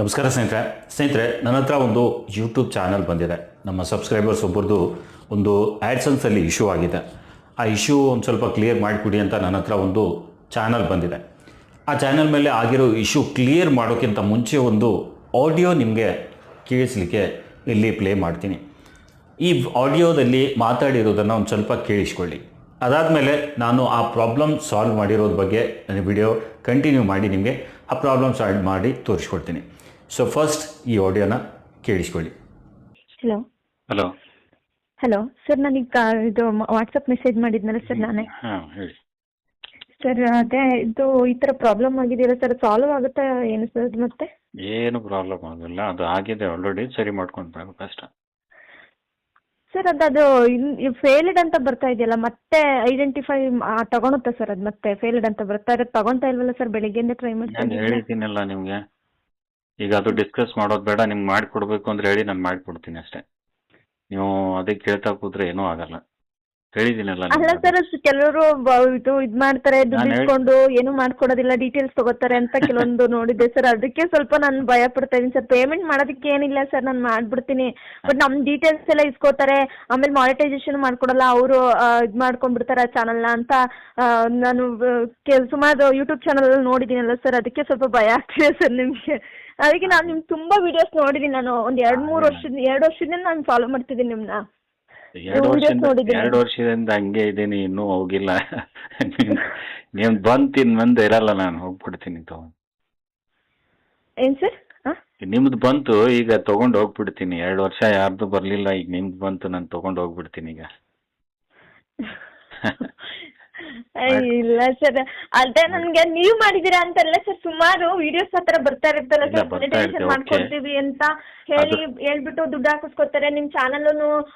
ನಮಸ್ಕಾರ ಸ್ನೇಹಿತರೆ. ಸ್ನೇಹಿತರೆ, ನನ್ನ ಹತ್ರ ಒಂದು ಯೂಟ್ಯೂಬ್ ಚಾನಲ್ ಬಂದಿದೆ. ನಮ್ಮ ಸಬ್ಸ್ಕ್ರೈಬರ್ಸ್ ಒಬ್ಬರದು ಒಂದು ಆ್ಯಡ್ಸನ್ಸಲ್ಲಿ ಇಶ್ಯೂ ಆಗಿದೆ. ಆ ಇಶ್ಯೂ ಒಂದು ಸ್ವಲ್ಪ ಕ್ಲಿಯರ್ ಮಾಡಿಕೊಡಿ ಅಂತ ನನ್ನ ಹತ್ರ ಒಂದು ಚಾನಲ್ ಬಂದಿದೆ. ಆ ಚಾನಲ್ ಮೇಲೆ ಆಗಿರೋ ಇಶ್ಯೂ ಕ್ಲಿಯರ್ ಮಾಡೋಕ್ಕಿಂತ ಮುಂಚೆ ಒಂದು ಆಡಿಯೋ ನಿಮಗೆ ಕೇಳಿಸ್ಲಿಕ್ಕೆ ಇಲ್ಲಿ ಪ್ಲೇ ಮಾಡ್ತೀನಿ. ಈ ಆಡಿಯೋದಲ್ಲಿ ಮಾತಾಡಿರೋದನ್ನು ಒಂದು ಸ್ವಲ್ಪ ಕೇಳಿಸ್ಕೊಳ್ಳಿ. ಅದಾದಮೇಲೆ ನಾನು ಆ ಪ್ರಾಬ್ಲಮ್ ಸಾಲ್ವ್ ಮಾಡಿರೋದ್ರ ಬಗ್ಗೆ ನನ್ನ ವಿಡಿಯೋ ಕಂಟಿನ್ಯೂ ಮಾಡಿ ನಿಮಗೆ ಆ ಪ್ರಾಬ್ಲಮ್ ಸಾಲ್ವ್ ಮಾಡಿ ತೋರಿಸ್ಕೊಡ್ತೀನಿ. ಸೊ ಫಸ್ಟ್ ಈ ಆಡಿಯೋನ ಕೇಳಿಸ್ಕೊಳ್ಳಿ. ಹಲೋ ಹಲೋ ಹಲೋ ಸರ್ ನಾನು ಇದು ವಾಟ್ಸಪ್ ಮೆಸೇಜ್ ಮಾಡಿದ್ನಲ್ಲ ಸರ್ ನಾನೇ. ಹಾಂ ಹೇಳಿ. ಸರ್ ಅದೇ ಇದು ಈ ತರ ಪ್ರಾಬ್ಲಮ್ ಆಗಿದೆಯಲ್ಲ ಸರ್ ಸಾಲ್ವ್ ಆಗುತ್ತಾ ಏನು ಸರ್ ಮತ್ತೆ? ಏನು ಪ್ರಾಬ್ಲಮ್ ಆಗಿಲ್ಲ ಅದು ಆಗಿದೆ ಆಲ್ರೆಡಿ ಸರಿ ಮಾಡ್ಕೊಂಡು ಕಷ್ಟ ಸರ್ ಅದು ಅದು ಫೇಲ್ಡ್ ಅಂತ ಬರ್ತಾ ಇದೆಯಲ್ಲ ಮತ್ತೆ ಐಡೆಂಟಿಫೈ ತಗೊಳುತ್ತಾ ಸರ್ ಅದು ಮತ್ತೆ? ಫೇಲ್ಡ್ ಅಂತ ಬರ್ತಾ ಇರೋದು ತಗೊಂತಾ ಇಲ್ವಲ್ಲ ಸರ್ ಬೆಳಿಗ್ಗೆಯಿಂದ ಟ್ರೈ ಮಾಡ್ತೀನಿ ನಾನು ಇದ್ದೀನಿ ಹೇಳಿದ್ದೀನಲ್ಲ ನಿಮಗೆ. ಈಗ ಅದು ಡಿಸ್ಕಸ್ ಮಾಡೋದು ಬೇಡ ನಿಮ್ಗೆ ಮಾಡಿಕೊಡ್ಬೇಕು ಅಂದ್ರೆ ಹೇಳಿ ನಾನು ಮಾಡಿಕೊಡ್ತೀನಿ ಅಷ್ಟೇ. ನೀವು ಅದೇ ಕೇಳ್ತಾ ಕೂತ್ರೆ ಏನೂ ಆಗಲ್ಲ. ಹೇಳಿದ್ದೀನಲ್ಲ ಅಲ್ಲ ಸರ್ ಕೆಲವರು ಇದು ಇದ್ ಮಾಡ್ತಾರೆ ದುಡ್ಡು ಇಟ್ಕೊಂಡು ಏನು ಮಾಡ್ಕೊಡೋದಿಲ್ಲ ಡೀಟೇಲ್ಸ್ ತಗೋತಾರೆ ಅಂತ ಕೆಲವೊಂದು ನೋಡಿದ್ದೆ ಸರ್ ಅದಕ್ಕೆ ಸ್ವಲ್ಪ ನಾನು ಭಯ ಪಡ್ತಾ ಸರ್ ಪೇಮೆಂಟ್ ಮಾಡೋದಕ್ಕೆ ಏನಿಲ್ಲ ಸರ್ ನಾನು ಮಾಡ್ಬಿಡ್ತೀನಿ. ಬಟ್ ನಮ್ ಡೀಟೇಲ್ಸ್ ಎಲ್ಲ ಇಸ್ಕೋತಾರೆ. ಆಮೇಲೆ ಮಾನಿಟೈಸೇಷನ್ ಮಾಡ್ಕೊಡಲ್ಲ ಅವರು ಇದ್ ಮಾಡ್ಕೊಂಡ್ಬಿಡ್ತಾರೆ ಚಾನಲ್ನ ಅಂತ ನಾನು ಸುಮಾರು ಯೂಟ್ಯೂಬ್ ಚಾನಲ್ ನೋಡಿದ್ದೀನಲ್ಲ ಸರ್ ಅದಕ್ಕೆ ಸ್ವಲ್ಪ ಭಯ ಆಗ್ತಿದೆ ಸರ್ ನಿಮಗೆ. ಅದಕ್ಕೆ ನಾನು ನಿಮ್ಗೆ ತುಂಬಾ ವಿಡಿಯೋಸ್ ನೋಡಿದ್ದೀನಿ ನಾನು. ಒಂದ್ ಎರಡು ಮೂರು ವರ್ಷದ ಎರಡು ವರ್ಷದಿಂದ ನಾನು ಫಾಲೋ ಮಾಡ್ತಿದ್ದೀನಿ ನಿಮ್ಮನ್ನ ಎರಡು videos ವರ್ಷದಿಂದ ನೋಡಿದ್ದೀನಿ. ಎರಡು ವರ್ಷದಿಂದ ಹಂಗೆ ಇದ್ದೀನಿ ಇನ್ನೂ ಹೋಗಿಲ್ಲ. ಬಂದು ಇನ್ನು ಮುಂದೆ ಇರಲ್ಲ ನಾನು ಹೋಗ್ಬಿಡ್ತೀನಿ ತಗೊಂಡು ಏನ್ ಸರ್? ಹಾಂ ನಿಮ್ದು ಬಂತು ಈಗ ತಗೊಂಡು ಹೋಗ್ಬಿಡ್ತೀನಿ. ಎರಡು ವರ್ಷ ಯಾರ್ದು ಬರಲಿಲ್ಲ ಈಗ ನಿಮ್ದು ಬಂತು ನಾನು ತಗೊಂಡು ಹೋಗ್ಬಿಡ್ತೀನಿ ಈಗ. ಇಲ್ಲ ಸರ್ ಅದೇ ನನ್ಗೆ ನೀವ್ ಮಾಡಿದೀರಾ ಅಂತಲ್ಲ ಸರ್ ಸುಮಾರು ವಿಡಿಯೋಸ್ ಹತ್ರ ಬರ್ತಾ ಇರುತ್ತಲ್ಲ ಇಲ್ಲ, ಸರ್ ಬರ್ತಾ ಮಾನಿಟೈಸೇಷನ್ ಇರುತ್ತೆ, ಮಾಡ್ಕೊಡ್ತೀವಿ ಅಂತ ಹೇಳಿ ಹೇಳ್ಬಿಟ್ಟು ದುಡ್ಡು ಹಾಕಿಸ್ಕೊತಾರೆ. ನಿಮ್ ಚಾನಲ್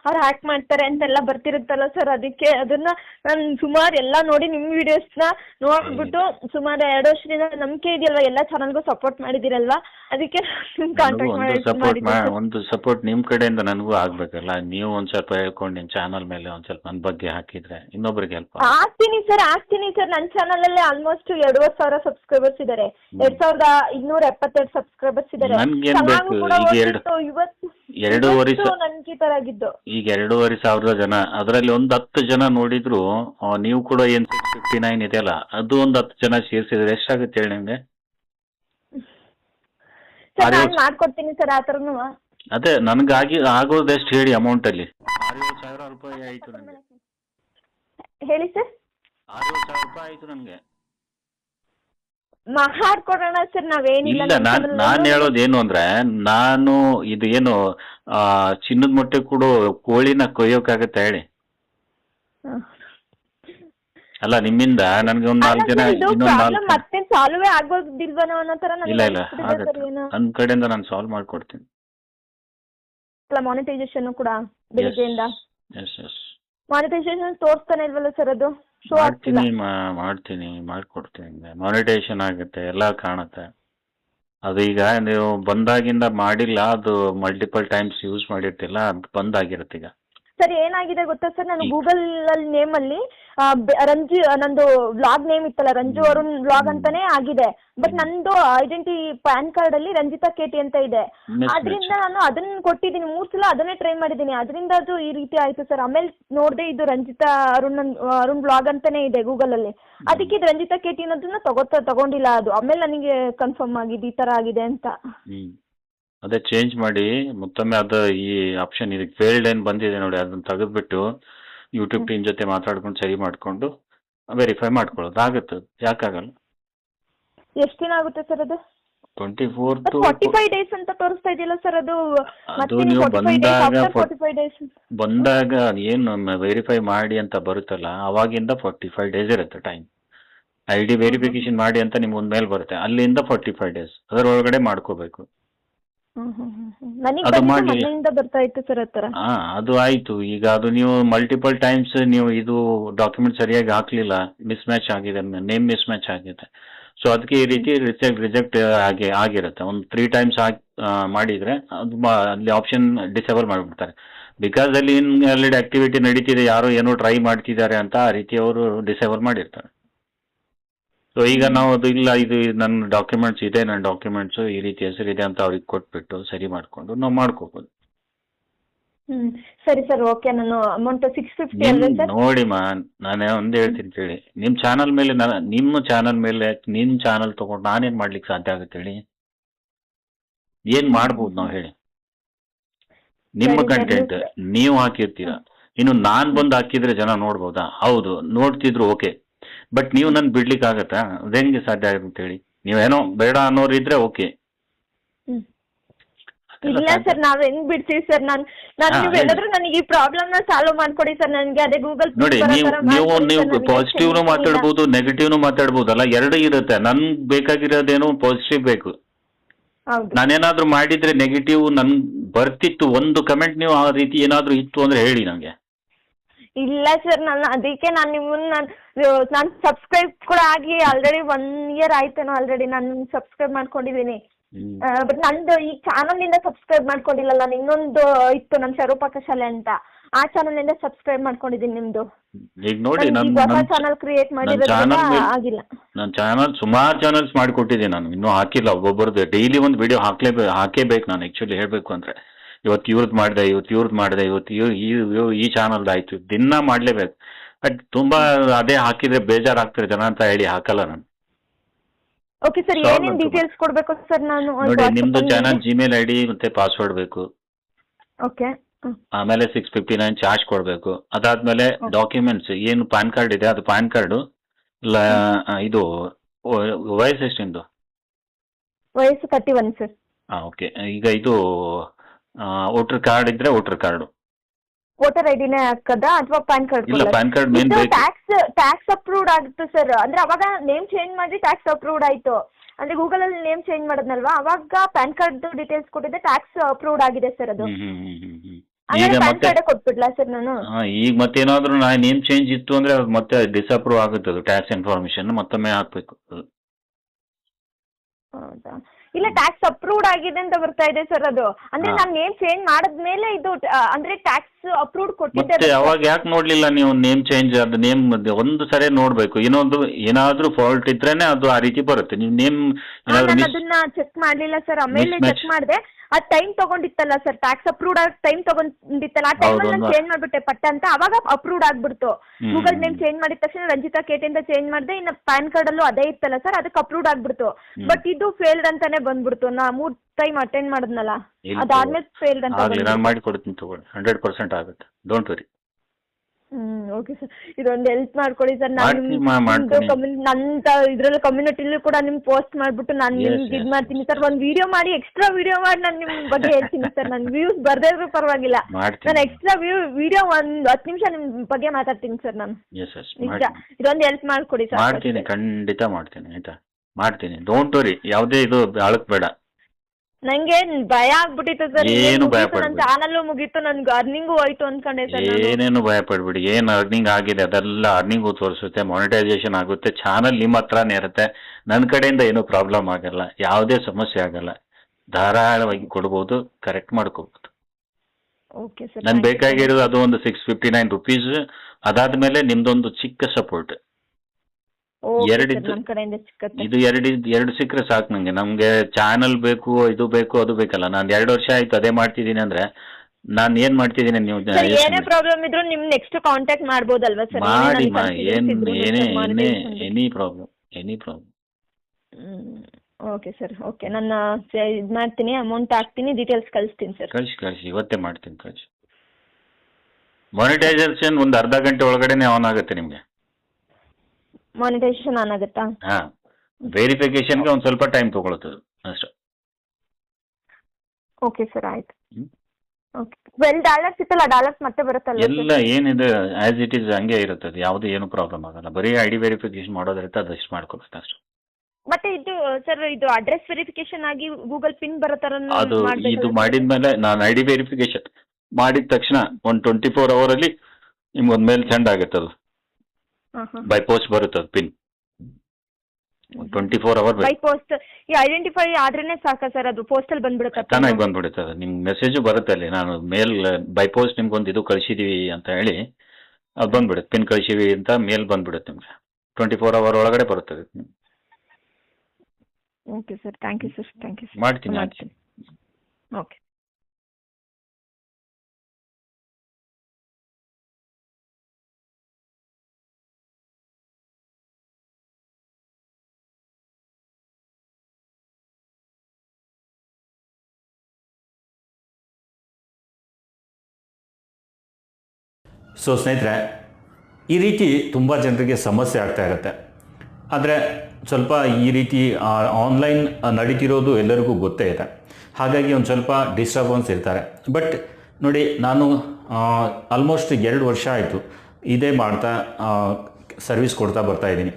ಅವ್ರು ಹ್ಯಾಕ್ ಮಾಡ್ತಾರೆ ಅಂತೆಲ್ಲ ಬರ್ತಿರುತ್ತಲ್ಲ ಸರ್ ಅದಕ್ಕೆ ಅದನ್ನ ನಾನು ಸುಮಾರು ಎಲ್ಲಾ ನೋಡಿ ನಿಮ್ ವಿಡಿಯೋಸ್ನ ನೋಡ್ಬಿಟ್ಟು ಸುಮಾರು ಎರಡು ವರ್ಷದಿಂದ ನಂಬಿಕೆ ಇದೆಯಲ್ವಾ? ಎಲ್ಲ ಚಾನಲ್ಗೂ ಸಪೋರ್ಟ್ ಮಾಡಿದಿರಲ್ವಾ? ಅದಕ್ಕೆ ನಿಮ್ ನನಗೂ ಕಾಂಟ್ಯಾಕ್ಟ್ ಒಂದು ಸಪೋರ್ಟ್ ನಿಮ್. ಒಂದು ಸಪೋರ್ಟ್ ನಿಮ್ಮ ಕಡೆಯಿಂದ ನನಗೂ ಆಗ್ಬೇಕಲ್ಲ? ನೀವು ಒಂದ್ ಸ್ವಲ್ಪ ಹೇಳ್ಕೊಂಡು ನಿಮ್ ಚಾನಲ್ ಮೇಲೆ ಒಂದ್ ಸ್ವಲ್ಪ ನನ್ ಬಗ್ಗೆ ಹಾಕಿದ್ರೆ ಇನ್ನೊಬ್ರಿಗೆ ಹೆಲ್ಪ್ ಆಗ್ತೀನಿ ಸರ್ ಆಗ್ತೀನಿ ಸರ್ ನನ್ನ ಚಾನಲ್ ಅಲ್ಲಿ ಆಲ್ಮೋಸ್ಟ್ ಎರಡೂವರೆ ಸಾವಿರ ಸಬ್ಸ್ಕ್ರೈಬರ್ಸ್ ಇದ್ದಾರೆ ಎರಡ್ ಸಾವಿರದ ಇನ್ನೂರ ಎಪ್ಪತ್ತೆರಡು ಸಬ್ಸ್ಕ್ರೈಬರ್ಸ್ ಇದ್ದಾರೆ ನನ್ಗೇನ್ ಬೇಕು? ಈಗ ಎರಡು- ಇವತ್ತು ಎರಡೂವರೆ ಸ- ನನ್ಗೆ ಈ ತರ ಆಗಿದ್ದು. ಈಗ ಎರಡೂವರೆ ಸಾವಿರದ ಜನ ಅದರಲ್ಲಿ ಒಂದ್ ಹತ್ತು ಜನ ನೋಡಿದ್ರು ಆ, ನೀವು ಕೂಡ ಏನ್ ಫಿಫ್ಟಿ ನೈನ್ ಇದೆಯಲ್ಲ ಅದು ಒಂದ್ ಹತ್ತು ಜನ ಸೇರಿಸಿದ್ರೆ ಎಷ್ಟಾಗುತ್ತೆ ಹೇಳಿ ನಿಮ್ಗೆ? ಸರ್ ಆರು- ನಾನು ಮಾಡ್ಕೊಡ್ತೀನಿ ಸರ್ ಆ ಥರನು. ಅದೇ ನನಗಾಗಿ ಆಗೋದೆಷ್ಟು ಹೇಳಿ ಅಮೌಂಟ್ ಅಲ್ಲಿ? ಆರು ಏಳು ಸಾವಿರ ರೂಪಾಯಿ ಆಯ್ತು ನನಗೆ. ಹೇಳಿ ಸರ್ ಆರು ಸಾವಿರ ರೂಪಾಯಿ ಆಯ್ತು ನನಗೆ. ಮಾಡ್ಕೊಡೋಣ ಸರ್ ನಾವೇನಿಲ್ಲ ಇಲ್ಲ ನಾನ್ channel ನಾನ್ ಅಲ್ಲೂ- ಹೇಳೋದು ಏನು ಅಂದ್ರೆ ನಾನು ಇದು ಏನು ಆ, ಚಿನ್ನದ ಮೊಟ್ಟೆ ಕೂಡ ಕೋಳಿನ ಕೊಯ್ಯೋಕ್ಕಾಗತ್ತೆ ಹೇಳಿ. ಅಲ್ಲ ನಿಮ್ಮಿಂದ ನನ್ಗೆ ಒಂದ್ ನಾಲ್ಕು ಜನ ಇನ್ನೊಂದ್ ನಾಲ್ಕು ಮತ್ತೆ ಸಾಲ್ವೇ ಆಗೋದಿಲ್ವನೋ ಅನ್ನೋ ತರ ಇಲ್ಲ ಇಲ್ಲ ಆಗತ್ತೆ. ನನ್ನ ಕಡೆಯಿಂದ ನಾನು ಸಾಲ್ವ್ ಮಾಡ್ಕೊಡ್ತೀನಿ. ಮಾನಿಟೈಸೇಷನ್ ಕೂಡ ಬೆಳಿಗ್ಗೆಯಿಂದ. ಎಸ್ ಎಸ್ ಮಾನಿಟೈಸೇಷನ್ ತೋರಿಸ್ತಾನೆ ಇಲ್ವಲ್ಲ ಸರ್ ಅದು? ಶೋ ಆಗ್ತಿಲ್ಲ. ಮಾಡ್ತೀನಿ ಮಾ- ಮಾಡ್ತೀನಿ ಮಾಡ್ಕೊಡ್ತೀನಿ. ಮಾನಿಟೇಷನ್ ಆಗುತ್ತೆ ಎಲ್ಲ ಕಾಣುತ್ತೆ. ಅದು ಈಗ ನೀವು ಬಂದಾಗಿಂದ ಮಾಡಿಲ್ಲ ಅದು ಮಲ್ಟಿಪಲ್ ಟೈಮ್ಸ್ ಯೂಸ್ ಮಾಡಿರ್ತಿಲ್ಲ ಅದು ಬಂದಾಗಿರುತ್ತೆ ಈಗ. ಸರ್ ಏನಾಗಿದೆ ಗೊತ್ತಾ ಸರ್? ನಾನು ಗೂಗಲ್ ಅಲ್ಲಿ ನೇಮ್ ಅಲ್ಲಿ ಆ, ಬೆ- ರಂಜು ನಂದು ವ್ಲಾಗ್ ನೇಮ್ ಇತ್ತಲ್ಲ ರಂಜು ಅರುಣ್ ವ್ಲಾಗ್ ಅಂತಾನೆ ಆಗಿದೆ. ಬಟ್ ನಂದು ಐಡೆಂಟಿ ಪ್ಯಾನ್ ಕಾರ್ಡ್ ಅಲ್ಲಿ ರಂಜಿತಾ ಕೆಟಿ ಅಂತ ಇದೆ. ಅದರಿಂದ ನಾನು ಅದನ್ನ ಕೊಟ್ಟಿದ್ದೀನಿ. ಮೂರ್ ಸಲ ಅದನ್ನೇ ಟ್ರೈ ಮಾಡಿದ್ದೀನಿ. ಅದರಿಂದ ಅದು ಈ ರೀತಿ ಆಯ್ತು ಸರ್. ಆಮೇಲೆ ನೋಡ್ದೆ ಇದು ರಂಜಿತಾ ಅರುಣ್ ಅರುಣ್ ವ್ಲಾಗ್ ಅಂತಾನೆ ಇದೆ ಗೂಗಲ್ ಅಲ್ಲಿ ಅದಕ್ಕೆ ಇದು ರಂಜಿತಾ ಕೆಟಿ ಅನ್ನೋದನ್ನ ತಗೋತ ತಗೊಂಡಿಲ್ಲ ಅದು. ಆಮೇಲೆ ನನಗೆ ಕನ್ಫರ್ಮ್ ಆಗಿದೆ ಈ ತರ ಆಗಿದೆ ಅಂತ. ಅದೇ ಚೇಂಜ್ ಮಾಡಿ ಮತ್ತೊಮ್ಮೆ ಅದು ಈ ಆಪ್ಷನ್ ಇದಕ್ಕೆ ಫೇಲ್ಡ್ ಏನ್ ಬಂದಿದೆ ನೋಡಿ ಅದನ್ನ ತೆಗೆದ್ಬಿಟ್ಟು ಯೂಟ್ಯೂಬ್ ಟೀಮ್ ಜೊತೆ ಮಾತಾಡ್ಕೊಂಡು ಸರಿ ಮಾಡ್ಕೊಂಡು ವೆರಿಫೈ ಮಾಡ್ಕೊಳ್ಳೋದು. ಆಗುತ್ತೆ. ಯಾಕಾಗಲ್ಲ? ಎಷ್ಟು ದಿನ ಆಗುತ್ತೆ ಸರ್ ಅದು? Twenty fourth forty five days ಅಂತ ತೋರಿಸ್ತಾ ಇದೆಯಲ್ಲ ಸರ್ ಅದು? ಅದು ನೀವು ಬಂದಾಗ ಬಂದಾಗ ಏನು ವೆರಿಫೈ ಮಾಡಿ ಅಂತ ಬರುತ್ತಲ್ಲ ಅವಾಗಿಂದ ಫಾರ್ಟಿ ಫೈವ್ ಡೇಸ್ ಇರುತ್ತೆ ಟೈಮ್ ಐ ಡಿ ವೆರಿಫಿಕೇಶನ್ ಮಾಡಿ ಅಂತ ನಿಮ್ಗೆ ಒಂದು ಮೇಲ್ ಬರುತ್ತೆ. ಅಲ್ಲಿಂದ ಫಾರ್ಟಿ ಫೈವ್ ಡೇಸ್ ಅದರೊಳಗಡೆ ಮಾಡ್ಕೋಬೇಕು. ಅದು ಬಂದಿದ್ದು ಮಾಡಿ. ಮೊನ್ನೆಯಿಂದ ಬರ್ತಾ ಇತ್ತು ಸರ್ ಆ ಥರ. ಹಾ ಅದು ಆಯ್ತು. ಈಗ ಅದು ನೀವು ಮಲ್ಟಿಪಲ್ ಟೈಮ್ಸ್ ನೀವು ಇದು ಡಾಕ್ಯುಮೆಂಟ್ ಸರಿಯಾಗಿ ಹಾಕ್ಲಿಲ್ಲ. ಮಿಸ್ ಮ್ಯಾಚ್ ಆಗಿದೆ ನೇಮ್ ಮಿಸ್ ಮ್ಯಾಚ್ ಆಗಿದೆ. ಸೊ ಅದಕ್ಕೆ ಈ ರೀತಿ ರಿಜೆಕ್ಟ್ ರಿಜೆಕ್ಟ್ ಆಗಿ ಆಗಿರುತ್ತೆ. ಒಂದು ತ್ರೀ ಟೈಮ್ಸ್ ಮಾಡಿದ್ರೆ ಅದು ಮಾ- ಅಲ್ಲಿ ಆಪ್ಷನ್ ಡಿಸೇಬಲ್ ಮಾಡಿಬಿಡ್ತಾರೆ. ಬಿಕಾಸ್ ಅಲ್ಲಿ ಆಲ್ರೆಡಿ ಆಕ್ಟಿವಿಟಿ ನಡೀತಿದೆ ಯಾರು ಏನೋ ಟ್ರೈ ಮಾಡ್ತಿದ್ದಾರೆ ಅಂತ ಆ ರೀತಿ ಅವರು ಡಿಸೇಬಲ್ ಮಾಡಿರ್ತಾರೆ. ಸೊ ಈಗ ನಾವು ಅದು ಇಲ್ಲ ಇದು ನನ್ನ ಡಾಕ್ಯುಮೆಂಟ್ಸ್ ಇದೆ ನನ್ನ ಡಾಕ್ಯುಮೆಂಟ್ಸ್ ಈ ರೀತಿ ಹೆಸರಿದೆ ಅಂತ ಅವ್ರಿಗೆ ಕೊಟ್ಬಿಟ್ಟು ಸರಿ ಮಾಡಿಕೊಂಡು ನಾವು ಮಾಡ್ಕೋಬೋದು. ಹ್ಮ್ ಸರಿ ಸರ್ ಓಕೆ. ನಾನು ಅಮೌಂಟ್ ಸಿಕ್ಸ್ ಫಿಫ್ಟಿ ಅಲ್ವಾ ನಿಮ್ ಸರ್? ನೋಡಿ ಮಾ ನಾನು ಒಂದು ಹೇಳ್ತೀನಿ ಕೇಳಿ. ನಿಮ್ಮ ಚಾನಲ್ ಮೇಲೆ ನಾನು ನಿಮ್ಮ ಚಾನಲ್ ಮೇಲೆ ನಿಮ್ಮ ಚಾನಲ್ ತಗೊಂಡು ನಾನೇನ್ ಮಾಡ್ಲಿಕ್ಕೆ ಸಾಧ್ಯ ಆಗುತ್ತೆ ಹೇಳಿ? ಏನು ಮಾಡ್ಬೋದು ನಾವು ಹೇಳಿ? ನಿಮ್ಮ ಕಂಟೆಂಟ್. ನೀವು ಹಾಕಿರ್ತೀರಾ? ಇನ್ನು ನಾನು ಬಂದು ಹಾಕಿದ್ರೆ ಜನ ನೋಡ್ಬೋದಾ? ಹೌದು ನೋಡ್ತಿದ್ರು ಓಕೆ. ಬಟ್ ನೀವು ನನ್ ಬಿಡ್ಲಿಕ್ಕೆ ಆಗತ್ತಾ ಅದು ಹೆಂಗೆ ಸಾಧ್ಯ ಆಗುತ್ತೆ ಹೇಳಿ ನೀವೇನೋ ಬೇಡ ಅನ್ನೋರು ಇದ್ರೆ ಓಕೆ ಇಲ್ಲ ಸರ್ ನಾವ್ ಹೆಂಗ್ ಬಿಡ್ತೀವಿ ಸರ್? ನಾನ್ ನಾನು ನೀವ್ ಹೇಳಿ. ಏನಾದ್ರು ನನಗೆ ಈ ಪ್ರಾಬ್ಲಮ್ನ ಸಾಲ್ವ್ ಮಾಡ್ಕೊಡಿ ಸರ್. ನನ್ಗೆ ಅದೇ ಗೂಗಲ್ ನೋಡಿ ನೀವು ನೀವು ನೀವು ಪಾಸಿಟಿವ್ನು ಮಾತಾಡ್ಬೋದು ಮಾತಾಡಬಹುದು ಅಲ್ಲ ಎರಡು ಇರುತ್ತೆ. ನನ್ ಬೇಕಾಗಿರೋದೇನು ಪಾಸಿಟಿವ್ ಬೇಕು. ನಾನೇನಾದ್ರೂ ಮಾಡಿದ್ರೆ ನೆಗೆಟಿವ್ ನನ್ ಬರ್ತಿತ್ತು. ಒಂದು ಕಮೆಂಟ್ ನೀವು ಆ ರೀತಿ ಏನಾದ್ರೂ ಇತ್ತು ಅಂದ್ರೆ ಹೇಳಿ ನಂಗೆ. ಇಲ್ಲ ಸರ್ ನಾನು ಅದಕ್ಕೆ ನಾನು ನಿಮ್ಮನ್ನ ನಾನು ನಾನು ಸಬ್ಸ್ಕ್ರೈಬ್ ಕೂಡ ಆಗಿ ಆಲ್ರೆಡಿ ಒನ್ ಇಯರ್ ಆಯ್ತೇನೋ ಆಲ್ರೆಡಿ ನಾನು ಸಬ್ಸ್ಕ್ರೈಬ್ ಮಾಡ್ಕೊಂಡಿದ್ದೀನಿ. ಬಟ್ ನಂದು ಈ ಚಾನಲ್ ಇಂದ ಸಬ್ಸ್ಕ್ರೈಬ್ ಮಾಡ್ಕೊಂಡಿಲ್ಲ ನಾನು ಇನ್ನೊಂದು ಇತ್ತು ನಮ್ ಸ್ವರೂಪಕ ಶಾಲೆ ಅಂತ. ಆ ಚಾನಲ್ ಇಂದ ಸಬ್ಸ್ಕ್ರೈಬ್ ಮಾಡ್ಕೊಂಡಿದ್ದೀನಿ ನಿಮ್ದು. ಈಗ ನೋಡಿ ನನ್ಗೆ ನನ್ ಈಗ ಹೊಸ ನನ್ ಚಾನಲ್ ಕ್ರಿಯೇಟ್ ಮಾಡಿದ್ರೆ ಮಾಡಿರೋದ್ರಿಂದ ಮೇಲೆ- ಆಗಿಲ್ಲ. ನನ್ನ ಚಾನಲ್ ಸುಮಾರು ಚಾನಲ್ಸ್ ಮಾಡಿಕೊಟ್ಟಿದ್ದೀನಿ ನಾನು ಇನ್ನೂ ಹಾಕಿಲ್ಲ ಒಬ್ಬೊಬ್ಬರದ್ದು ಡೈಲಿ ಒಂದು ವಿಡಿಯೋ ಹಾಕ್ಲೇ ಹಾಕೇಬೇಕು ನಾನು ಆಕ್ಚುಲಿ ಹೇಳಬೇಕು ಅಂದರೆ. ಇವತ್ತು ಇವ್ರದ್ದು ಮಾಡಿದೆ ಇವತ್ತು ಇವ್ರದ್ದು ಮಾಡಿದೆ ಇವತ್ತು ಇವ್ ಈ ಚಾನಲ್ದು ಆಯಿತು. ದಿನ ಮಾಡಲೇಬೇಕು. ಬಟ್ ತುಂಬಾ ಅದೇ ಹಾಕಿದ್ರೆ ಬೇಜಾರಾಗ್ತಾರೆ ಜನ ಅಂತ ಹೇಳಿ ಹಾಕಲ್ಲ ನಾನು. ಓಕೆ ಸರ್ ಏನೇನು ಡೀಟೇಲ್ಸ್ ಕೊಡ್ಬೇಕು ಸರ್ ನಾನು ನೋಡಿ ನಿಮ್ಮದು ಚಾನಲ್ ಜಿಮೇಲ್ ಐ ಡಿ ಮತ್ತು ಪಾಸ್ವರ್ಡ್ ಬೇಕು. ಓಕೆ ಆಮೇಲೆ ಸಿಕ್ಸ್ ಫಿಫ್ಟಿ ನೈನ್ ಚಾರ್ಜ್ ಕೊಡ್ಬೇಕು. ಅದಾದಮೇಲೆ ಡಾಕ್ಯುಮೆಂಟ್ಸ್ ಏನು ಪ್ಯಾನ್ ಕಾರ್ಡ್ ಇದೆ ಅದು ಪ್ಯಾನ್ ಕಾರ್ಡು ಇಲ್ಲ ಇದು ವಯಸ್ಸು ವಯಸ್ಸು ಎಷ್ಟಿಂದು ವಯಸ್ಸು ತರ್ಟಿ ಒನ್ ಸರ್ ಹಾಂ ಓಕೆ ಈಗ ಇದು ವೋಟರ್ ಕಾರ್ಡ್ ಇದ್ರೆ ವೋಟರ್ ಕಾರ್ಡ್. ವೋಟರ್ ಐಡಿನೇ ಹಾಕದ ಅಥವಾ ಪ್ಯಾನ್ ಕಾರ್ಡ್ ಇಲ್ಲ ಪ್ಯಾನ್ ಕಾರ್ಡ್ ಮೇನ್ ಬೇಕು. ಟ್ಯಾಕ್ಸ್ ಟ್ಯಾಕ್ಸ್ ಅಪ್ರೂವ್ಡ್ ಆಗಿತ್ತು ಸರ್ ಅಂದ್ರೆ ಅವಾಗ ನೇಮ್ ಚೇಂಜ್ ಮಾಡಿ ಟ್ಯಾಕ್ಸ್ ಅಪ್ರೂವ್ಡ್ ಆಯ್ತು. ಅಂದ್ರೆ ಗೂಗಲ್ ಅಲ್ಲಿ ನೇಮ್ ಚೇಂಜ್ ಮಾಡಿದ್ನಲ್ವಾ? ಅವಾಗ ಪ್ಯಾನ್ ಕಾರ್ಡ್ ಡೀಟೇಲ್ಸ್ ಕೊಟ್ಟಿದ್ದೆ ಟ್ಯಾಕ್ಸ್ ಅಪ್ರೂವ್ಡ್ ಆಗಿದೆ ಸರ್ ಅದು. ಹ್ಮ್, ಹ್ಮ್, ಹ್ಮ್, ಹ್ಮ್, ಹ್ಮ್. ಈಗ ಪ್ಯಾನ್ ಮತ್ತೆ ಕಾರ್ಡ್ ಕೊಟ್ಬಿಡ್ಲಾ ಸರ್ ನಾನು? ಹಾ, ಈಗ ಮತ್ತೇನಾದ್ರೂ ನಾ ನೇಮ್ ಚೇಂಜ್ ಇತ್ತು ಅಂದ್ರೆ ಅದು ಮತ್ತೆ ಡಿಸ್ಅಪ್ರೂವ್ ಆಗುತ್ತೆ ಅದು ಟ್ಯಾಕ್ಸ್ ಇನ್ಫಾರ್ಮೇಶನ್ ಮತ್ತೊಮ್ಮೆ ಹಾಕ್ಬೇಕು ಹೌದಾ? ಇಲ್ಲ ಟ್ಯಾಕ್ಸ್ ಅಪ್ರೂವ್ಡ್ ಆಗಿದೆ ಅಂತ ಬರ್ತಾ ಇದೆ ಸರ್ ಅದು. ಅಂದ್ರೆ ನಾನ್ ನಾನು ನೇಮ್ ಚೇಂಜ್ ಮಾಡಿದ್ಮೇಲೆ ಇದು ಆ, ಅಂದ್ರೆ ಟ್ಯಾಕ್ಸ್ ಅಪ್ರೂವ್ಡ್ ಕೊಟ್ಟಿದ್ದೆ ಮತ್ತೆ ಅವಾಗ ಯಾಕೆ ನೋಡ್ಲಿಲ್ಲ ನೀವು ನೇಮ್ ಚೇಂಜ್ ಅದು ನೇಮ್ ಒಂದು ಸರಿ ನೋಡ್ಬೇಕು. ಇನ್ನೊಂದು ಏನಾದ್ರೂ ಫಾಲ್ಟ್ ಇದ್ರೇನೆ ಅದು ಆ ರೀತಿ ಬರುತ್ತೆ. ನೀವು ನೇಮ್ ಏನಾದ್ರು ನಾನು ಮಿಸ್ ಅದನ್ನ ಚೆಕ್ ಮಾಡ್ಲಿಲ್ಲ ಸರ್ ಆಮೇಲೆ Mismatch. ಚೆಕ್ ಮಾಡಿದೆ. ಅದು ಟೈಮ್ ತಗೊಂಡಿತ್ತಲ್ಲ ಸರ್ ಟ್ಯಾಕ್ಸ್ ಅಪ್ರೂವ್ಡ್ ಆಗಿ ಟೈಮ್ ತಗೊಂಡಿತ್ತಲ್ಲ ಆ ಟೈಮ್ ಟೈಮಲ್ಲಿ ನಾನು ಚೇಂಜ್ ಮಾಡ್ಬಿಟ್ಟೆ ಪಟ್ಟ ಅಂತ ಅವಾಗ ಅಪ್ರೂವ್ಡ್ ಆಗ್ಬಿಡ್ತು. ಗೂಗಲ್ ನೇಮ್ ಚೇಂಜ್ ಮಾಡಿದ ತಕ್ಷಣ ರಂಜಿತಾ ಕೇಟ್ ಇಂದ ಚೇಂಜ್ ಮಾಡಿದೆ ಇನ್ನು ಪ್ಯಾನ್ ಕಾರ್ಡ್ ಅಲ್ಲೂ ಅದೇ ಇತ್ತಲ್ಲ ಸರ್ ಅದಕ್ಕೆ ಅಪ್ರೂವ್ಡ್ ಆಗ್ಬಿಡ್ತು. ಬಟ್ ಇದು ಫೇಲ್ಡ್ ಅಂತಾನೆ ಬಂದ್ಬಿಡ್ತು. ನಾ ಮೂರ್ ಟೈಮ್ ಅಟೆಂಡ್ ಮಾಡಿದ್ನಲ್ಲ. ಅದಾದ್ಮೇಲೆ ಫೇಲ್ಡ್ ಅಂತ ನಾನು ಮಾಡಿ ಕೊಡ್ತೀನಿ ತಗೊಳ್ಳಿ ಹಂಡ್ರೆಡ್ ಪರ್ಸೆಂಟ್ ಆಗುತ್ತೆ. Don't worry hmm okay sir ಇದೊಂದು ಹೆಲ್ಪ್ ಮಾಡ್ಕೊಡಿ ಸರ್ ನಾನು ಮಾಡ್ತೀನಿ ಮಾ, ಮಾಡ್ತೀನಿ. ನನ್ನ ಇದ್ರಲ್ಲಿ ಕಮ್ಯುನಿಟಿಲೂ ಕೂಡ ನಿಮ್ ಪೋಸ್ಟ್ ಮಾಡ್ಬಿಟ್ಟು ನಾನು Yes, ನಿಮ್ಗೆ ಇದು ಮಾಡ್ತೀನಿ ಸರ್ ಒಂದು ವಿಡಿಯೋ ಮಾಡಿ ಎಕ್ಸ್ಟ್ರಾ ವಿಡಿಯೋ ಮಾಡಿ ನಾನು ನಿಮ್ ಬಗ್ಗೆ ಹೇಳ್ತೀನಿ ಸರ್ ನನ್ ವ್ಯೂಸ್ ಬರ್ದೇ ಇದ್ರೂ ಪರವಾಗಿಲ್ಲ. ನಾನು ಎಕ್ಸ್ಟ್ರಾ ವ್ಯೂ ವಿಡಿಯೋ ಒಂದ್ ಹತ್ತು ನಿಮಿಷ ನಿಮ್ ಬಗ್ಗೆ ಮಾತಾಡ್ತೀನಿ ಸರ್ ನಾನು. ಎಸ್ ಎಸ್ ನಿಜ. ಮಾಡ್ತೀನಿ. ಇದೊಂದು ಹೆಲ್ಪ್ ಮಾಡ್ಕೊಡಿ ಸರ್ ಮಾಡ್ತೀನಿ ಖಂಡಿತ ಮಾಡ್ತೀನಿ ಆಯ್ತಾ? ಮಾಡ್ತೀನಿ. ಡೋಂಟ್ ವರಿ ಯಾವುದೇ ಇದು ಅಳಕ್ ಬೇಡ. ನಂಗೆ ಭಯ ಆಗ್ಬಿಟ್ಟಿತ್ತು ಸರ್ ಏನು ಭಯ ನನ್ನ ಪಡ್ಬೇಡಿ. ಚಾನಲ್ ಮುಗೀತು ನನ್ಗೆ ಅರ್ನಿಂಗು ಹೋಯ್ತು ಅನ್ಕೊಂಡೆ ಸರ್ ನಾನು. ಏನೇನು ಭಯ ಪಡ್ಬಿಡಿ ಏನು ಅರ್ನಿಂಗ್ ಆಗಿದೆ ಅದೆಲ್ಲ ಅರ್ನಿಂಗ್ ತೋರಿಸುತ್ತೆ ಮಾನಿಟೈಸೇಷನ್ ಆಗುತ್ತೆ ಚಾನಲ್ ನಿಮ್ಮ ಹತ್ರನೇ ಇರುತ್ತೆ. ನನ್ನ ಕಡೆಯಿಂದ ಏನು ಪ್ರಾಬ್ಲಮ್ ಆಗಲ್ಲ ಯಾವುದೇ ಸಮಸ್ಯೆ ಆಗಲ್ಲ. ಧಾರಾಳವಾಗಿ ಕೊಡ್ಬೋದು ಕರೆಕ್ಟ್ ಮಾಡ್ಕೋಬೋದು. ಓಕೆ ಸರ್ ನನ್ಗೆ ಬೇಕಾಗಿರೋದು ಅದು ಒಂದು ಸಿಕ್ಸ್ ಫಿಫ್ಟಿ ನೈನ್ ರುಪೀಸ್ ಅದಾದ್ಮೇಲೆ ನಿಮ್ದೊಂದು ಚಿಕ್ಕ ಸಪೋರ್ಟ್ ಎರಡಿದ್ದು- ಕಡೆಯಿಂದ ಸಿಕ್ಕತ್ತೆ. ಇದು ಎರಡು ಎರಡು ಸಿಕ್ಕರೆ ಸಾಕು ನಂಗೆ. ನಮ್ಗೆ ಚಾನಲ್ ಬೇಕು ಇದು ಬೇಕು ಅದು ಬೇಕಲ್ಲ. ನಾನು ಎರಡು ವರ್ಷ ಆಯ್ತು ಅದೇ ಮಾಡ್ತಿದ್ದೀನಿ ಅಂದ್ರೆ ನಾನು ಏನ್ ಮಾಡ್ತಿದ್ದೀನಿ ನೀವು ಸರ್ ಏನೇ ಪ್ರಾಬ್ಲಮ್ ಇದ್ರು ನಿಮ್ ನೆಕ್ಸ್ಟ್ ಕಾಂಟ್ಯಾಕ್ಟ್ ಮಾಡ್ಬೋದಲ್ವಾ ಸರ್? ಮಾಡಿ ಮಾ ಏನ್ ಏನೇ ಏನೇ any problem any problem okay sir okay ನನ್ನ ಇದು ಮಾಡ್ತೀನಿ ಅಮೌಂಟ್ ಹಾಕ್ತೀನಿ ಡೀಟೇಲ್ಸ್ ಕಳಿಸ್ತೀನಿ ಸರ್ ಕಳಿಸಿ ಕಳಿಸಿ ಇವತ್ತೇ ಮಾಡ್ತೀನಿ ಕಳಿಸಿ. ಮಾನಿಟೈಸೇಷನ್ ಒಂದು ಅರ್ಧ ಗಂಟೆ ಒಳಗಡೆನೆ ಆನ್ ಆಗುತ್ತೆ ನಿಮಗೆ. ಮಾನಿಟೈಸೇಷನ್ ಆನ್ ಆಗುತ್ತಾ? ಹಾ ವೆರಿಫಿಕೇಶನ್ಗೆ ಒಂದು ಸ್ವಲ್ಪ ಟೈಮ್ ತಗೊಳುತ್ತದೆ ಅಷ್ಟೇ. ಓಕೆ ಸರ್ ಆಯ್ತು. ಹ್ಮ್. ಓಕೆ ಟ್ವೆಲ್ ಡಾಲರ್ಸ್ ಇತ್ತಲ್ಲ ಡಾಲರ್ಸ್ ಮತ್ತೆ ಬರುತ್ತಲ್ಲ ಎಲ್ಲ ಏನಿದೆ ಆಸ್ ಇಟ್ ಈಸ್ ಹಂಗೆ ಇರುತ್ತೆ ಅದು ಯಾವುದೇ ಏನು ಪ್ರಾಬ್ಲಮ್ ಆಗಲ್ಲ. ಬರೀ ಐಡಿ ಡಿ ವೆರಿಫಿಕೇಶನ್ ಮಾಡೋದಿರುತ್ತೆ ಅದಷ್ಟು ಮಾಡ್ಕೋಬೇಕು ಅಷ್ಟು. ಮತ್ತೆ ಇದು ಸರ್ ಇದು ಅಡ್ರೆಸ್ ವೆರಿಫಿಕೇಶನ್ ಆಗಿ ಗೂಗಲ್ ಪಿನ್ ಬರೋ ತರ ಅದು ಇದು ಮಾಡಿದ್ಮೇಲೆ ನಾನು ಐಡಿ ಡಿ ವೆರಿಫಿಕೇಶನ್ ಮಾಡಿದ ತಕ್ಷಣ ಒಂದು ಟ್ವೆಂಟಿ ಫೋರ್ ಅವರಲ್ಲಿ ನಿಮ್ಗೆ ಒಂದು ಮೇಲ್ ಸೆಂಡ್ ಆಗುತ್ತೆ ಅದು ಬೈ ಪೋಸ್ಟ್ ಬರುತ್ತೆ ಅದು pin. Twenty four hour by post ಈ ಐಡೆಂಟಿಫೈ ಆದ್ರೇನೆ ಸಾಕಾ ಸರ್ ಅದು? ಪೋಸ್ಟಲ್ ಬಂದ್ಬಿಡುತ್ತೆ ಚೆನ್ನಾಗಿ ಬಂದ್ಬಿಡುತ್ತೆ ಅದು. ನಿಮ್ಗೆ ಮೆಸೇಜು ಬರುತ್ತೆ ಅಲ್ಲಿ. ನಾನು ಮೇಲ್ ಬೈ ಪೋಸ್ಟ್ ನಿಮ್ಗೊಂದು ಇದು ಕಳಿಸಿದೀವಿ ಅಂತ ಹೇಳಿ ಅದು ಬಂದ್ಬಿಡುತ್ತೆ. ಪಿನ್ ಕಳಿಸಿವಿ ಅಂತ ಮೇಲ್ ಬಂದ್ಬಿಡುತ್ತೆ ನಿಮ್ಗೆ. ಟ್ವೆಂಟಿ ಫೋರ್ ಅವರ್ ಒಳಗಡೆ ಬರುತ್ತೆ ಅದು. Okay sir thank you sir thank you sir ಮಾಡ್ತೀನಿ ಮಾಡ್ತೀನಿ. ಓಕೆ ಸೊ ಸ್ನೇಹಿತರೆ, ಈ ರೀತಿ ತುಂಬ ಜನರಿಗೆ ಸಮಸ್ಯೆ ಆಗ್ತಾ ಇರುತ್ತೆ. ಆದರೆ ಸ್ವಲ್ಪ ಈ ರೀತಿ ಆನ್ಲೈನ್ ನಡೀತಿರೋದು ಎಲ್ಲರಿಗೂ ಗೊತ್ತೇ ಇದೆ. ಹಾಗಾಗಿ ಒಂದು ಸ್ವಲ್ಪ ಡಿಸ್ಟರ್ಬೆನ್ಸ್ ಇರ್ತಾರೆ. ಬಟ್ ನೋಡಿ, ನಾನು ಆಲ್ಮೋಸ್ಟ್ ಎರಡು ವರ್ಷ ಆಯಿತು ಇದೇ ಮಾಡ್ತಾ ಸರ್ವಿಸ್ ಕೊಡ್ತಾ ಬರ್ತಾ ಇದ್ದೀನಿ.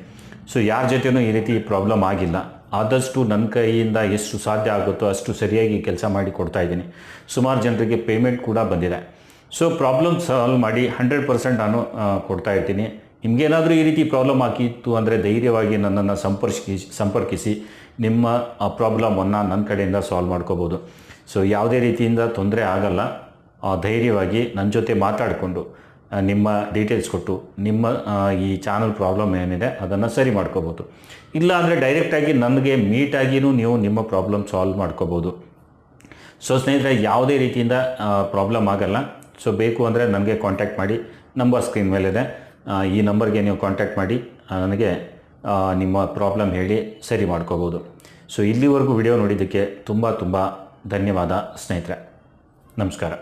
ಸೊ ಯಾರ ಜೊತೆಯೂ ಈ ರೀತಿ ಪ್ರಾಬ್ಲಮ್ ಆಗಿಲ್ಲ. ಆದಷ್ಟು ನನ್ನ ಕೈಯಿಂದ ಎಷ್ಟು ಸಾಧ್ಯ ಆಗುತ್ತೋ ಅಷ್ಟು ಸರಿಯಾಗಿ ಕೆಲಸ ಮಾಡಿ ಕೊಡ್ತಾ ಇದ್ದೀನಿ. ಸುಮಾರು ಜನರಿಗೆ ಪೇಮೆಂಟ್ ಕೂಡ ಬಂದಿದೆ. ಸೊ ಪ್ರಾಬ್ಲಮ್ ಸಾಲ್ವ್ ಮಾಡಿ ಹಂಡ್ರೆಡ್ ಪರ್ಸೆಂಟ್ ನಾನು ಕೊಡ್ತಾ ಇರ್ತೀನಿ. ನಿಮಗೇನಾದರೂ ಈ ರೀತಿ ಪ್ರಾಬ್ಲಮ್ ಆಗಿತ್ತು ಅಂದರೆ ಧೈರ್ಯವಾಗಿ ನನ್ನನ್ನು ಸಂಪರ್ಕಿಸಿ ಸಂಪರ್ಕಿಸಿ ನಿಮ್ಮ, ಆ ಪ್ರಾಬ್ಲಮನ್ನು ನನ್ನ ಕಡೆಯಿಂದ ಸಾಲ್ವ್ ಮಾಡ್ಕೋಬೋದು. ಸೊ ಯಾವುದೇ ರೀತಿಯಿಂದ ತೊಂದರೆ ಆಗಲ್ಲ. ಧೈರ್ಯವಾಗಿ ನನ್ನ ಜೊತೆ ಮಾತಾಡಿಕೊಂಡು ನಿಮ್ಮ ಡೀಟೇಲ್ಸ್ ಕೊಟ್ಟು, ನಿಮ್ಮ ಈ ಚಾನಲ್ ಪ್ರಾಬ್ಲಮ್ ಏನಿದೆ ಅದನ್ನು ಸರಿ ಮಾಡ್ಕೋಬೋದು. ಇಲ್ಲ ಅಂದರೆ ಡೈರೆಕ್ಟಾಗಿ ನನಗೆ ಮೀಟಾಗಿಯೂ ನೀವು ನಿಮ್ಮ ಪ್ರಾಬ್ಲಮ್ ಸಾಲ್ವ್ ಮಾಡ್ಕೋಬೋದು. ಸೊ ಸ್ನೇಹಿತರೆ, ಯಾವುದೇ ರೀತಿಯಿಂದ ಪ್ರಾಬ್ಲಮ್ ಆಗಲ್ಲ. ಸೊ ಬೇಕು ಅಂದರೆ ನನಗೆ ಕಾಂಟ್ಯಾಕ್ಟ್ ಮಾಡಿ ನಂಬರ್ ಸ್ಕ್ರೀನ್ ಮೇಲಿದೆ. ಈ ನಂಬರ್ಗೆ ನೀವು ಕಾಂಟ್ಯಾಕ್ಟ್ ಮಾಡಿ ನನಗೆ ನಿಮ್ಮ ಪ್ರಾಬ್ಲಮ್ ಹೇಳಿ ಸರಿ ಮಾಡ್ಕೋಬೋದು. ಸೊ ಇಲ್ಲಿವರೆಗೂ ವಿಡಿಯೋ ನೋಡಿದ್ದಕ್ಕೆ ತುಂಬ ತುಂಬ ಧನ್ಯವಾದ ಸ್ನೇಹಿತರೆ. ನಮಸ್ಕಾರ.